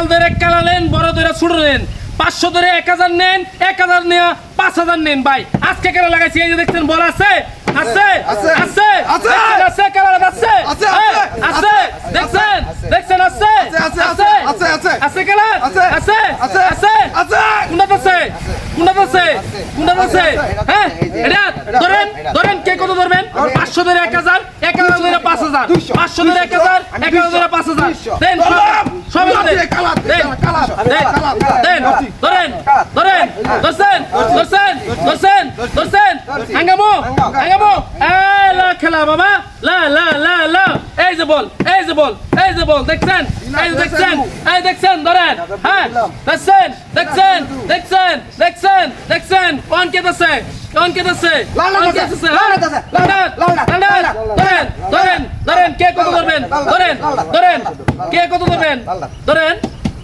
লাল ধরে কালা নেন বড় ধরে ছোট নেন। পাঁচশো ধরে এক হাজার নেন এক হাজার নেওয়া পাঁচ হাজার নেন ভাই। আজকে কেন লাগাইছি? এই যে দেখছেন বল আছে? আছে? আছে, আছে? আছে। কালার আছে? আছে, আছে, আছে দেখছেন? দেখছেন আছে? আছে, আছে, আছে, আছে। আছে কালার? আছে, আছে? আছে, আছে? আছে। কোনটা আছে কোনটা আছে কোনটা আছে হ্যাঁ? এটা ধরেন ধরেন কে কত ধরবেন? পাঁচশো ধরে এক হাজার এক হাজার ধরে পাঁচ হাজার। পাঁচশো ধরে এক হাজার এক হাজার ধরে পাঁচ হাজার। দেন সব সব দেন কালার, দেন কালার, দেন ধরেন ধরেন ধরছেন ধরছেন ধরছেন ধরছেন আঙ্গামো আঙ্গামো লা খেলা বাবা লা লা লা লা এই যে বল এই যে বল এই যে বল দেখছেন এই দেখছেন এই দেখছেন ধরেন হ্যাঁ দেখছেন দেখছেন দেখছেন দেখছেন দেখছেন কোন কে আছে কোন কে লাল কোন কে লাল, লাল লাল, ধরেন ধরেন ধরেন কে কত ধরবেন ধরেন ধরেন কে কত ধরবেন ধরেন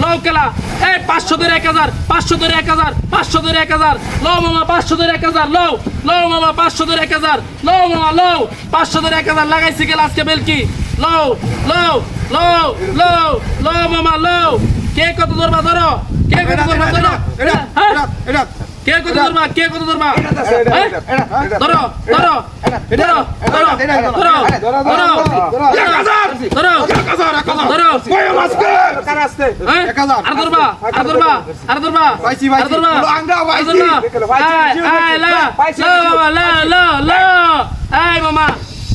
লো খেলা এই পাঁচশো ধরে এক হাজার পাঁচশো ধরে এক হাজার পাঁচশো ধরে এক হাজার লো মামা পাঁচশো ধরে এক হাজার লো লো মামা পাঁচশো ধরে এক হাজার লো মামা লো পাঁচশো ধরে এক হাজার লাগাইছি গেল আজকে বেলকি লো লো লো লো লো মামা লো কে কত ধরবা ধরো কে কত ধরবা ধরো হ্যাঁ? কে কত ধরবা কে কত ধরবা হ্যাঁ? ধরো ধরো ধরো ধরো ধরো ধরো। ধরো এক হাজার, এক হাজার। ধরো কই মাসকে? কার আসতে? হ্যাঁ? এক হাজার। আর ধরবা আর ধরবা আর ধরবা পাইছি, আর পাইছি। ধরবা বলো, আংরা আর পাইছি। ধরবা দেখল, পাইছি, আয়, পাইছি, আয়, লা, পাইছি, লা, পাইছি। বাবা, লা, লা, লা। এই মামা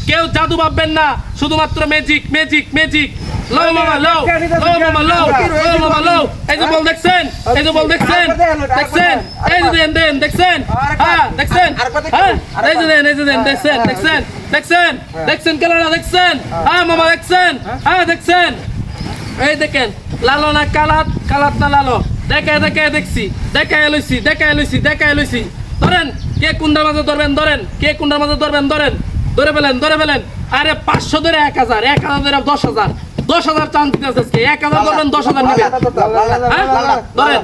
কেউ জাদু ভাববেন না শুধুমাত্র ম্যাজিক ম্যাজিক ম্যাজিক লো মামা লো লো মামা লো লো মামা লো এই যে বল দেখছেন এই যে বল দেখছেন দেখছেন এই যে দেন দেন দেখছেন হ্যাঁ দেখছেন হ্যাঁ এই যে দেন এই যে দেন দেখছেন দেখছেন দেখছেন দেখছেন কেলারা দেখছেন হ্যাঁ মামা দেখছেন হ্যাঁ দেখছেন এই দেখেন লালো না কালাত কালাত না লালো। দেখে দেখে দেখছি দেখে লইছি দেখে লইছি দেখে লইছি। ধরেন কে কুন্ডার মাঝে ধরবেন ধরেন কে কুন্ডার মাঝে ধরবেন ধরেন ধরে ফেলেন ধরে ফেলেন। আরে পাঁচশো ধরে এক হাজার এক হাজার ধরে দশ হাজার। দশ হাজার চান্স দিতেছে আজকে এক হাজার ধরবেন দশ হাজার নেবেন। হ্যাঁ? ধরেন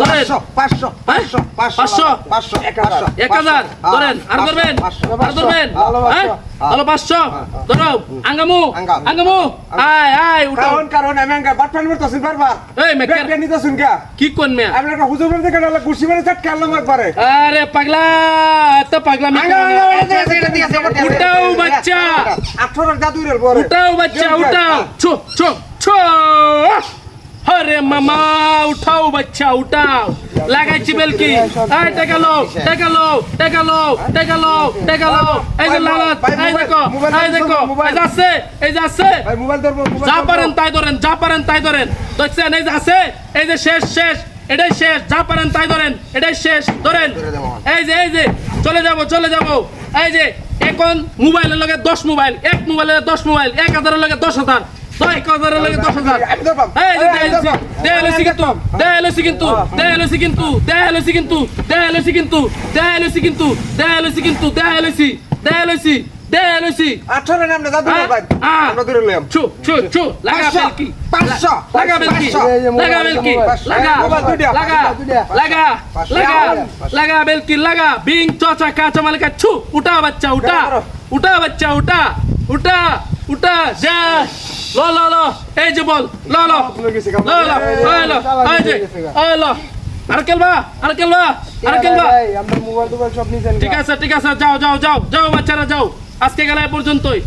ধরেন। পাঁচশো, পাঁচশো, পাঁচশো, এক হাজার। ধরেন আর ধরবেন আর ধরবেন। হ্যাঁ? হলো পাঁচশো ধরো আঙ্গাম। আঙ্গামু আয়। আয় উঠাও কারণ কারণ আমি আঙ্গা বাট পানি মারতেছেন বারবার এই মেকার ব্যাগ নিতে শুন কা কি কোন মেয়া আমি একটা হুজুর বাড়িতে গেলে গুছি মানে চাট কাটলাম একবারে আরে পাগলা এত পাগলা। উঠাও বাচ্চা পরে উঠাও বাচ্চা উঠাও ছো ছো ছো আরে মামা উঠাও বাচ্চা উঠাও। লাগাইছি বেলকি। এই টাকা লো টাকা লো টাকা লো টাকা লো টাকা লো। এই যে লালত এই দেখো এই দেখো এই যে আছে এই যে আছে। যা। পারেন তাই ধরেন যা পারেন তাই ধরেন। দেখছেন এই যে আছে এই যে শেষ শেষ এটাই শেষ যা পারেন তাই ধরেন এটাই শেষ ধরেন। এই যে এই যে চলে যাব চলে যাব। এই যে এখন মোবাইলের লগে দশ মোবাইল এক মোবাইলের দশ মোবাইল এক হাজারের লগে দশ হাজার। এক হাজারের লগে দশ হাজার আমি ধরবাম। এই যে আমি ধরবাম। দেয়ালসি কিন্তু দেয়ালসি কিন্তু দেয়ালসি কিন্তু দেয়ালসি কিন্তু দেয়ালসি কিন্তু দেয়ালসি কিন্তু দেয়ালসি কিন্তু দেয়ালসি দেয়ালসি দেয়ালসি আঠারো নাম না জাদু ভাই হ্যাঁ। আমরা ধরে লইলাম ছু ছু ছু লাগা বেলকি পাঁচশো, লাগা বেলকি। লাগা বেলকি। লাগা লাগা লাগা লাগা লাগা বেলকি লাগা বিং চচা কাঁচা মালিকা ছু উঠা বাচ্চা উঠা। উঠা বাচ্চা উঠা উঠা উঠা যা ঠিক আছে ঠিক আছে যাও যাও যাও যাও বাচ্চারা যাও। আজকে গেলে পর্যন্তই।